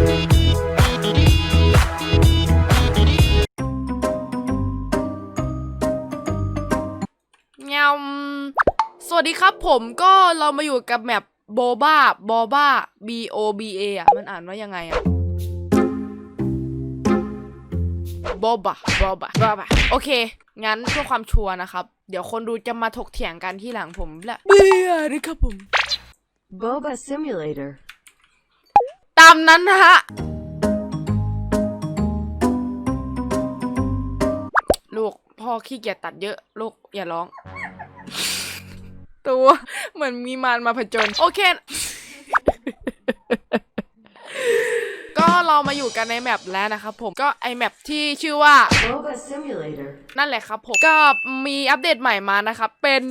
เงาสวัสดีครับผมก็เรามาอยู่กับแมปโบบ้าบอบ้า B O B A อะ มันอ่านว่ายังไงอะบอบะบอบะบอบะโอเค งั้นเพื่อความชัวร์นะครับ เดี๋ยวคนดูจะมาถกเถียงกันที่หลังผมและเบื่อนะครับผม Boba Simulator. ตามนั้นนะฮะ ลูกพ่อขี้เกียจตัดเยอะ ลูกอย่าร้อง ตัวเหมือนมีมารมาผจญโอเค ก็เรามาอยู่กันในแมปแล้วนะครับผมก็ไอแมปที่ชื่อว่า Boba Simulator. นั่นแหละครับผมก็มีอัปเดตใหม่มานะครับเป็น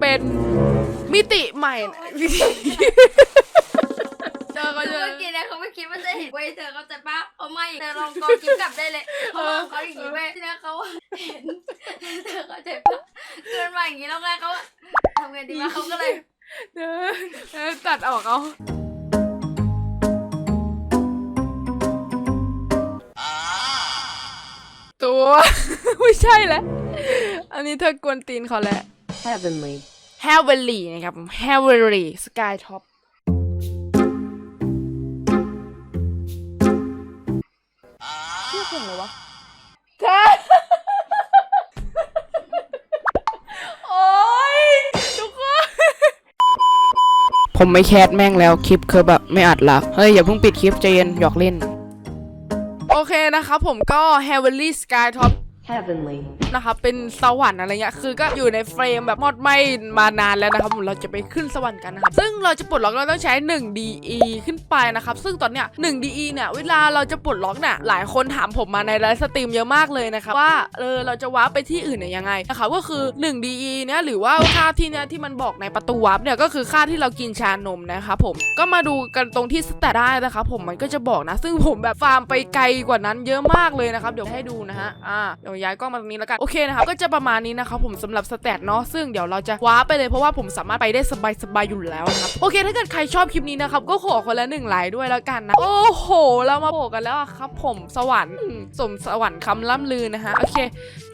เป็น มิติใหม่เจอก็เจเมื่ออกี้เนี่ยเขาไม่คิดว่าจะเห็นเว้ยเธอเข้าใจปะเขาไม่เธอลองกอจิ้มกลับได้เลยเขาบอกเขาอย่างนี้เว้ยที่นี่เขาเห็นเธอเข้าใจปะเกินมาอย่างนี้แล้วไงเขาทำไงดีวะเขาก็เลยเออเออตัดออกเอาตัว ไม่ใช่แล้ว อันนี้เธอกวนตีนเขาแล้ว Heavenly. H a v e l y นะครับผม h a v e l y Sky Top ชื่อเพลงอะไรวะเธอโอ๊ยทุกคน ผมไม่แคสแม่งแล้วคลิปคือแบบไม่อัดละเฮ้ย อย่าเพิ่งปิดคลิปใจเย็นหยอกเล่น โอเคนะครับผมก็ h a v e l y Sky Top Heavenly. นะคะเป็นสวรรค์อะไรเงี้ยคือก็อยู่ในเฟรมแบบมอดไหมมานานแล้วนะครับผมเราจะไปขึ้นสวรรค์กันนะครับซึ่งเราจะปลดล็อกเราต้องใช้ 1 DE ขึ้นไปนะครับซึ่งตอนเนี้ย1 DE เนี่ยเวลาเราจะปลดล็อกเนี่ยหลายคนถามผมมาในไลฟ์สตรีมเยอะมากเลยนะครับว่าเออเราจะวาร์ปไปที่อื่นเนี่ยยังไงนะคะก็คือ 1 DE เนี่ยหรือว่าค่าที่เนี่ยที่มันบอกในประตูวาร์ปเนี่ยก็คือค่าที่เรากินชานมนะครับผมก็มาดูกันตรงที่สแตทได้นะครับผมมันก็จะบอกนะ ซึ่งผมแบบฟาร์มไปไกลกว่านั้นเยอะมากเลยนะครับเดี๋ยวให้ดูนะฮะอ่าเดี๋ยวย้ายกล้องมาตรงนี้แล้วกันโเคนะครับก็จะประมาณนี้นะครับผมสำหรับสแตทเนาะซึ่งเดี๋ยวเราจะว้าไปเลยเพราะว่าผมสามารถไปได้สบายๆอยู่แล้วนะครับโอเคถ้าเกิดใครชอบคลิปนี้นะครับก็ขอคนละหนึ่งไลค์ด้วยแล้วกันนะ โอ้โห เรามาโผล่กันแล้วครับผมสวรรค์สมสวรรค์คำล่ำลือนะฮะโอเค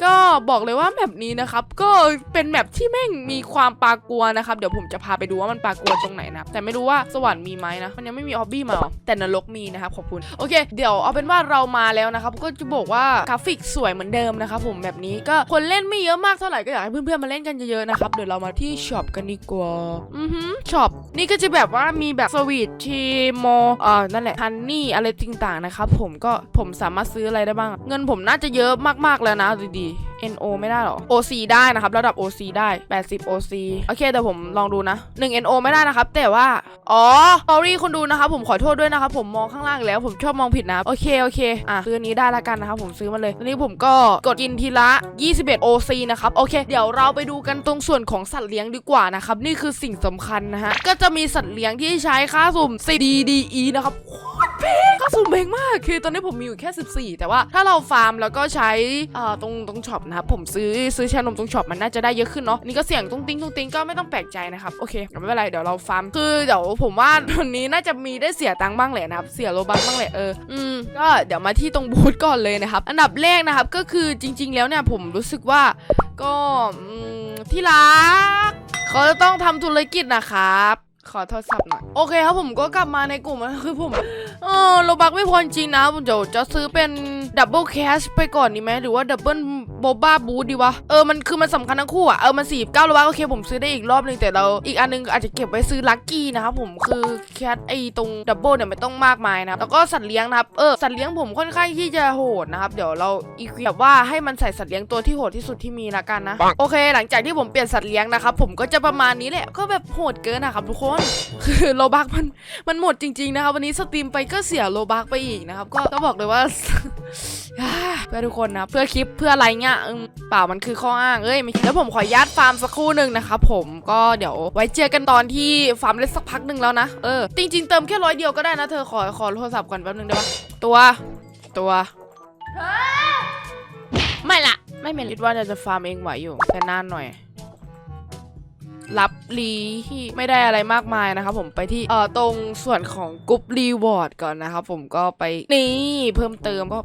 ก็บอกเลยว่าแมปนี้นะครับก็เป็นแมปที่แม่งมีความปากลัวนะครับเดี๋ยวผมจะพาไปดูว่ามันปากลัวตรงไหนนะแต่ไม่รู้ว่าสวรรค์มีไหมนะมันยังไม่มีออบบี้มาหรอแต่นรกมีนะครับขอบคุณโอเค เดี๋ยวเอาเป็นว่าเรามาแล้วนะครับก็จะบอกว่ากราฟิกสวยเหมือนเดิมนะครับผมแบบนี้ก็คนเล่นไม่เยอะมากเท่าไหร่ก็อยากให้เพื่อนๆมาเล่นกันเยอะๆนะครับเดี๋ยวเรามาที่ช็อปกันดีกว่าอือฮึช็อปนี่ก็จะแบบว่ามีแบบสวีททีโมเอ่อนั่นแหละฮันนี่อะไรต่างๆนะครับผมก็ผมสามารถซื้ออะไรได้บ้าง เงินผมน่าจะเยอะมากๆแล้วนะดูดีๆ NO ไม่ได้หรอ OC ได้นะครับ ระดับ OC ได้ 80 OC โอเคแต่ผมลองดูนะ 1 NO ไม่ได้นะครับ แต่ว่า อ๋อ s อรี่คนดูนะครับ ผมขอโทษด้วยนะครับ ผมมองข้างล่างแล้ว ผมชอบมองผิดนะ โอเค โอเค อะ ซื้อนนี้ได้ละกันนะครับ ผมซื้อมาเลยทีนี้ผมก็กดกินทีละ 21 OC นะครับ โอเค เดี๋ยวเราไปดูกันตรงส่วนของสัตว์เลี้ยงดีกว่านะครับ นี่คือสิ่งสำคัญนะฮะ ก็จะมีสัตว์เลี้ยงที่ใช้ค่าสุ่ม CDDE นะครับโคตรแพง ค่าสุ่มแพงมากคือตอนนี้ผมมีอยู่แค่ 14 แต่ว่าถ้าเราฟาร์มแล้วก็ใช้เอ่อตรงตรงช็อปนะครับผมซื้อซื้อแชานมตรงช็อปมันน่าจะได้เยอะขึ้นเนาะนี่ก็เสี่ยงตุ้งติ้งตุ้งติ้งก็ไม่ต้องแปลกใจนะครับโอเคไม่เป็นไรเดี๋ยวเราฟาร์มคือเดี๋ยวผมว่าวันนี้น่าจะมีได้เสียตังค์บ้างแหละนะครับเสียโลบัคบ้างแหละเอออืมก็เดี๋ยวมาที่ตรงบูธก่อนเลยนะครับอันดับแรกนะครับก็คือจริง ๆ แล้วเนี่ยผมรู้สึกว่าก็ที่รักเขาจะต้องทำธุรกิจนะครับ ขอโทรศัพท์หน่อย โอเคครับผมก็กลับมาในกลุ่มนะคือผมเออโลบักไม่พอจริงนะผมเดี๋ยวจะซื้อเป็นดับเบิลแคชไปก่อนดีไหมหรือว่าดับเบิลโบบ้าบูดีวะ เออมันคือมันสำคัญทั้งคู่อะ เออมันสี่เก้าโลบักโอเคผมซื้อได้อีกรอบนึงแต่เราอีกอันนึงอาจจะเก็บไว้ซื้อลัคกี้นะครับผมคือแคทไอตรงดับเบิลเนี่ยไม่ต้องมากมายนะครับแล้วก็สัตว์เลี้ยงนะครับเออสัตว์เลี้ยงผมค่อนข้างที่จะโหดนะครับเดี๋ยวเราอีกแบบว่าให้มันใส่สัตว์เลี้ยงตัวที่โหดที่สุดที่มีละกันนะโอเค หลังจากที่ผมเปลี่ยนสัตว์เลี้ยงนะครับผมก็จะประมาณนี้แหละก็แบบโหดเกินนะครับทุกคนคือโลบักมันมันหมดจริง ๆ นะครับ วันนี้สตรีมไปก็เสียโลบักไปอีกนะครับ ก็ต้องบอกเลยว่า เพื่อทุกคนนะ เพื่อคลิปเพื่ออะไรเงี้ยอืมเปล่ามันคือข้ออ้างเอ้ยไม่แล้วผมขออนุญาตฟาร์มสักครู่หนึ่งนะครับผมก็เดี๋ยวไว้เจอกันตอนที่ฟาร์มได้สักพักหนึ่งแล้วนะเออจริง ๆ เติมแค่ร้อยเดียวก็ได้นะเธอขอขอโทรศัพท์ก่อนแป๊บนึงได้ปะตัวตัว ไม่ละไม่เป็นคิดว่าจะจะฟาร์มเองไหวอยู่แต่นานหน่อย รับรีที่ไม่ได้อะไรมากมายนะครับผมไปที่เอ่อตรงส่วนของกรุ๊ปรีวอร์ดก่อนนะครับผมก็ไปนี่เพิ่มเติมก็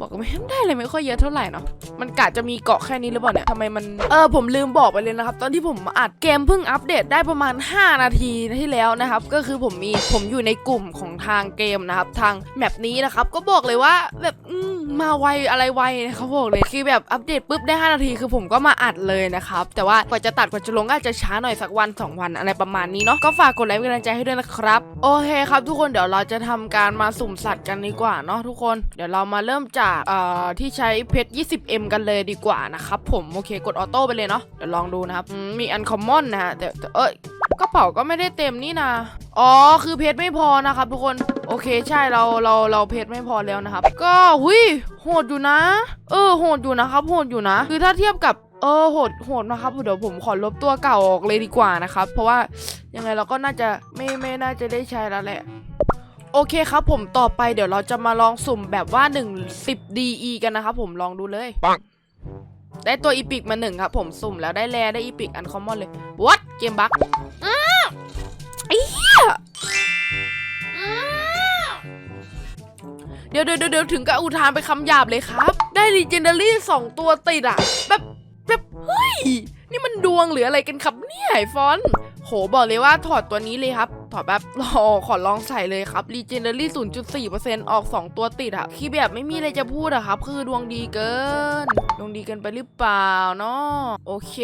บอกก็ไม่ได้เลยไม่ค่อยเยอะเท่าไหร่เนาะมันกะจะมีเกาะแค่นี้หรือเปล่าเนี่ยทำไมมันเออผมลืมบอกไปเลยนะครับ ตอนที่ผมอัดเกมเพิ่งอัปเดตได้ประมาณ 5 นาทีที่แล้วนะครับ ก็คือผมมีผมอยู่ในกลุ่มของทางเกมนะครับ ทางแมปนี้นะครับ ก็บอกเลยว่าแบบมาไวอะไรไวนะครับบอกเลยคือแบบอัปเดตปุ๊บได้ 5 นาทีคือผมก็มาอัดเลยนะครับแต่ว่ากว่าจะตัดกว่าจะลงก็อาจจะช้าหน่อยสักวัน2วันอะไรประมาณนี้เนาะก็ฝากกดไลค์เป็นกำลังใจให้ด้วยนะครับ โอเคครับ ทุกคนเดี๋ยวเราจะทำการมาสุ่มสัตว์กันดีกว่าเนาะทุกคนเดี๋ยวเรามาเริ่มจากเอ่อที่ใช้เพชร 20m กันเลยดีกว่านะครับผมโอเคกดออโต้ไปเลยเนาะเดี๋ยวลองดูนะครับมีอันคอมมอนนะฮะแต่เอ้ยกระเป๋าก็ไม่ได้เต็มนี่นะ อ๋อคือเพชรไม่พอนะครับทุกคนโอเคใช่เราเราเราเพชรไม่พอแล้วนะครับ ก็หุยโหดอยู่นะ เออโหดอยู่นะครับโหดอยู่นะ คือถ้าเทียบกับเออโหดโหดนะครับเดี๋ยวผมขอลบตัวเก่าออกเลยดีกว่านะครับ เพราะว่ายังไงเราก็น่าจะไม่ไม่น่าจะได้ใช้แล้วแหละโอเคครับผมต่อไปเดี๋ยวเราจะมาลองสุ่มแบบว่า1 10 DE กันนะครับผมลองดูเลยปังได้ตัวอีพิกมาหนึ่งครับผมสุ่มแล้วได้แรได้อีพิกอันคอมมอนเลย what เกมบั๊กอ้าว ไอ้เหี้ยเดี๋ยวเดี๋ยวเดี๋ยวถึงกับอุทานไปคำหยาบเลยครับ ได้รีเจนเดอรี่สองตัวติดอะแบบแบบเฮ้ย นี่มันดวงหรืออะไรกันครับเนี่ยไอฟอน โหบอกเลยว่าถอดตัวนี้เลยครับ ถอแบบรอขอลองใส่เลยครับ Legendary 0.4%ออก 2 ตัวติดอะคือแบบไม่มีอะไรจะพูดอะครับ คือดวงดีเกิน ดวงดีเกินไปหรือเปล่าเนาะโอเค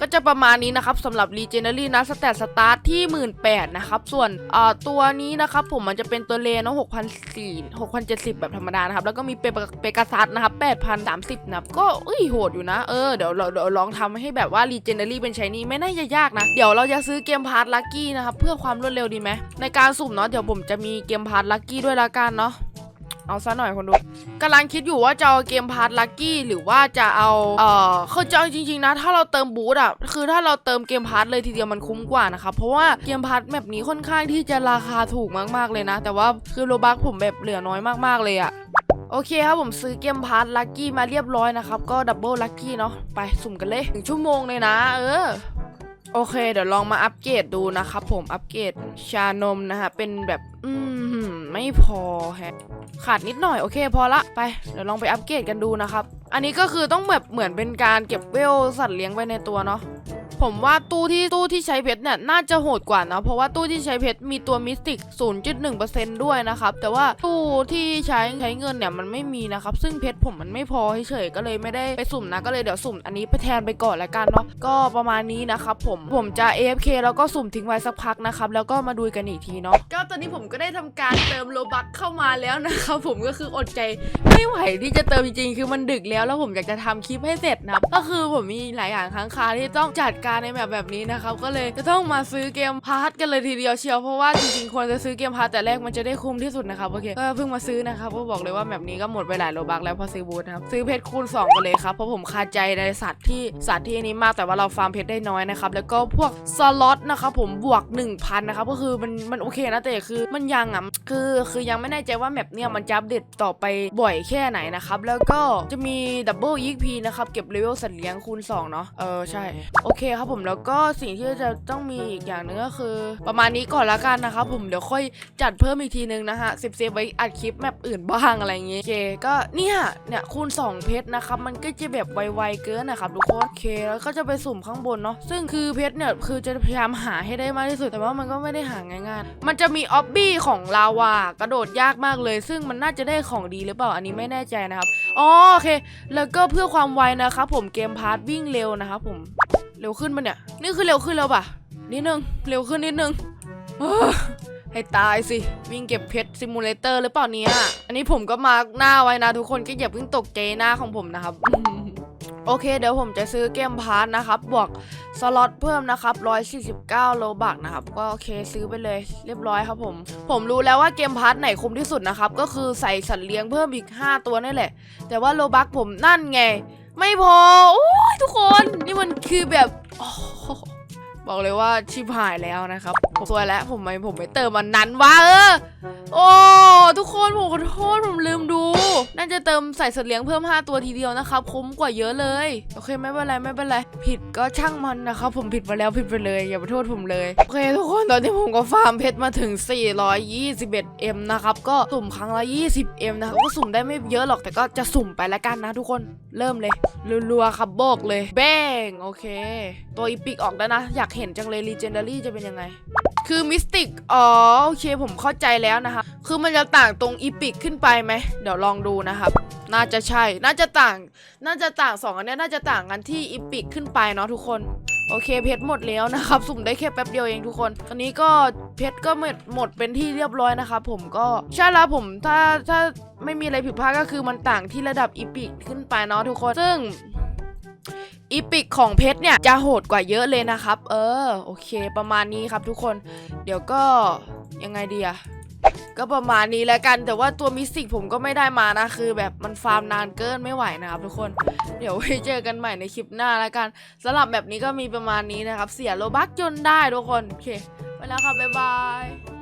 ก็จะประมาณนี้นะครับสำหรับ Legendary นะสแตทสตาร์ทที่ 18,000นะครับ ส่วนเอ่อตัวนี้นะครับ ผมมันจะเป็นตัวเลนเนาะ6,400 6,070 แบบธรรมดานะครับ แล้วก็มีเปเปกาซัสนะครับ8,030นะครับก็เอ้ยโหดอยู่นะเออเดี๋ยวเราเดี๋ยวลองทำให้แบบว่า Legendary เป็นใช้นี้ไม่น่าจะยากนะเดี๋ยวเราจะซื้อเกมพาร์ทลัคกี้นะครับเพื่อความรวดเร็วดีไหมในการสุ่มเนาะเดี๋ยวผมจะมีเกมพาร์ทลัคกี้ด้วยละกันเนาะเอาซะหน่อยคนดูกำลังคิดอยู่ว่าจะเอาเกมพาร์ทลัคกี้หรือว่าจะเอาเอ่อคือจอาจริงๆนะ ถ้าเราเติมบูทอะคือถ้าเราเติมเกมพาร์ทเลยทีเดียวมันคุ้มกว่านะครับเพราะว่าเกมพาร์ทแบบนี้ค่อนข้างที่จะราคาถูกมากๆเลยนะ แต่ว่าคือโลบักผมแบบเหลือน้อยมากๆเลยอะโอเคครับผมซื้อเกมพาร์ทลัคกี้มาเรียบร้อยนะครับก็ดับเบิลลัคกี้เนาะไปสุ่มกันเลยหนึ่งชั่วโมงเลยนะ เออ โอเค เดี๋ยวลองมาอัปเกรดดูนะครับผมอัปเกรดชานมนะฮะเป็นแบบ อืมไม่พอแฮะขาดนิดหน่อยโอเค พอละไปเดี๋ยวลองไปอัปเกรดกันดูนะครับ อันนี้ก็คือต้องแบบเหมือนเป็นการเก็บเวลสัตว์เลี้ยงไว้ในตัวเนาะ ผมว่าตู้ที่ตู้ที่ใช้เพชรเนี่ยน่าจะโหดกว่านะ เพราะว่าตู้ที่ใช้เพชรมีตัวมิสติก 0.1%ด้วยนะครับ แต่ว่าตู้ที่ใช้ใช้เงินเนี่ยมันไม่มีนะครับ ซึ่งเพชรผมมันไม่พอเฉยๆก็เลยไม่ได้ไปสุ่มนะ ก็เลยเดี๋ยวสุ่มอันนี้ไปแทนไปก่อนละกันเนาะ ก็ประมาณนี้นะครับผมผมจะ AFK แล้วก็สุ่มทิ้งไว้สักพักนะครับแล้วก็มาดูกันอีกทีเนาะก็ตอนนี้ผมก็ได้ทำการเติมโลบัคเข้ามาแล้วนะครับผมก็คืออดใจไม่ไหวที่จะเติมจริงๆคือมันดึกแล้วแล้วผมอยากจะทำคลิปให้เสร็จนะก็คือผมมีหลายอย่างค้างคาที่ต้องจัดการในแบบแบบนี้นะครับก็เลยจะต้องมาซื้อเกมพาร์ทกันเลยทีเดียวเชียวเพราะว่าจริงๆควรจะซื้อเกมพาร์ทแต่แรกมันจะได้คุ้มที่สุดนะครับโอเคก็เพิ่งมาซื้อนะครับก็บอกเลยว่าแบบนี้ก็หมดไปหลายโลบักแล้วพอซื้อบูธครับซื้อเพชรคูณ2กันเลยครับเพราะผมคาใจในสัตว์ที่สัตว์ที่นี้มากแต่ว่าเราฟาร์มเพชรได้น้อยนะครับแล้วก็พวกสล็อตนะครับผมบวก 1,000นะครับก็คือมันมันโอเคนะแต่คือมันยังอะคือคือยังไม่แน่ใจว่าแมปเนี่ยมันจะอัปเดตต่อไปบ่อยแค่ไหนนะครับแล้วก็จะมีดับเบิลอีพีนะครับเก็บเลเวลสัตว์เลี้ยงคูณ2เนาะเออใช่โอเคครับผมแล้วก็สิ่งที่จะต้องมีอีกอย่างหนึงก็คือ ประมาณนี้ก่อนละกันนะครับผมเดี๋ยวค่อยจัดเพิ่มอีกทีนึงนะฮะสิบเซฟไว้อัดคลิปแมปอื่นบ้างอะไรอย่างเงี้ยโอเคก็เนี่ยเนี่ยคูณ 2 เพชรนะครับมันก็จะแบบไวๆเกินนะครับทุกคนโอเคแล้วก็จะไปสุ่มข้างบนเนาะซึ่งคือเพชรเนี่ยคือจะพยายามหาให้ได้มากที่สุดแต่ว่ามันก็ไม่ได้หาง่ายๆมันจะมีออบบี้ของลาวากระโดดยากมากเลย ซึ่งมันน่าจะได้ของดีหรือเปล่าอันนี้ไม่แน่ใจนะครับอ๋อโอเค แล้วก็เพื่อความไวนะครับผมเกมพาร์ทวิ่งเร็วนะครับผม เร็วขึ้นปะเนี่ย นี่คือเร็วขึ้นแล้วปะนิดนึง เร็วขึ้นนิดนึงให้ตายสิ วิ่งเก็บเพชรซิมูเลเตอร์หรือเปล่าเนี่ย อันนี้ผมก็มาหน้าไว้นะทุกคนก็อย่าเพิ่งตกใจหน้าของผมนะครับโอเค เดี๋ยวผมจะซื้อเกมพาร์ทนะครับ บวกสล็อตเพิ่มนะครับ149โลบักนะครับ ก็โอเคซื้อไปเลยเรียบร้อยครับผม ผมรู้แล้วว่าเกมพาร์ทไหนคุ้มที่สุดนะครับ ก็คือใส่สัตว์เลี้ยงเพิ่มอีก 5 ตัวนี่แหละ แต่ว่าโลบักผมนั่นไง ไม่พอ โอ้ยทุก คือแบบบอกเลยว่าชิบหายแล้วนะครับ ผมสวยแล้วผมไม่ผมไม่เติมมันนั้นวะเออ โอ้ทุกคนผมขอโทษผมลืมดู น่าจะเติมใส่สัตว์เลี้ยงเพิ่ม 5 ตัวทีเดียวนะครับคุ้มกว่าเยอะเลย โอเคไม่เป็นไรไม่เป็นไร ผิดก็ช่างมันนะครับผมผิดไปแล้วผิดไปเลยอย่าไปโทษผมเลยโอเคทุกคนตอนนี้ผมก็ฟาร์มเพชรมาถึง 421M นะครับก็สุ่มครั้งละ 20M นะครับก็สุ่มได้ไม่เยอะหรอกแต่ก็จะสุ่มไปแล้วกันนะทุกคนเริ่มเลยรัวๆครับโบกเลย แบงโอเค ตัวอีปิกออกแล้วนะ อยากเห็นจังเลย Legendary จะเป็นยังไง คือมิสติก อ๋อ โอเคผมเข้าใจแล้วนะคะ คือมันจะต่างตรงอีพิกขึ้นไปไหม เดี๋ยวลองดูนะครับ น่าจะใช่ น่าจะต่าง น่าจะต่างสองอันนี้น่าจะต่างกันที่อีพิกขึ้นไปเนาะทุกคน โอเคเพชรหมดแล้วนะครับ สุ่มได้แค่แป๊บเดียวเองทุกคน ตอนนี้ก็เพชรก็หมดหมดเป็นที่เรียบร้อยนะครับผมก็ใช่แล้วผมถ้าถ้าไม่มีอะไรผิดพลาดก็คือมันต่างที่ระดับอีพิกขึ้นไปเนาะทุกคน ซึ่ง อีพิกของเพชรเนี่ย จะโหดกว่าเยอะเลยนะครับ เออ โอเค ประมาณนี้ครับทุกคน เดี๋ยวก็ยังไงดีอะก็ประมาณนี้แล้วกัน แต่ว่าตัวมิสติกผมก็ไม่ได้มานะ คือแบบมันฟาร์มนานเกินไม่ไหวนะครับทุกคน เดี๋ยวไว้เจอกันใหม่ในคลิปหน้าแล้วกันสำหรับแบบนี้ก็มีประมาณนี้นะครับ เสียโลบักจนได้ทุกคน โอเค ไปแล้วครับ บ๊ายบาย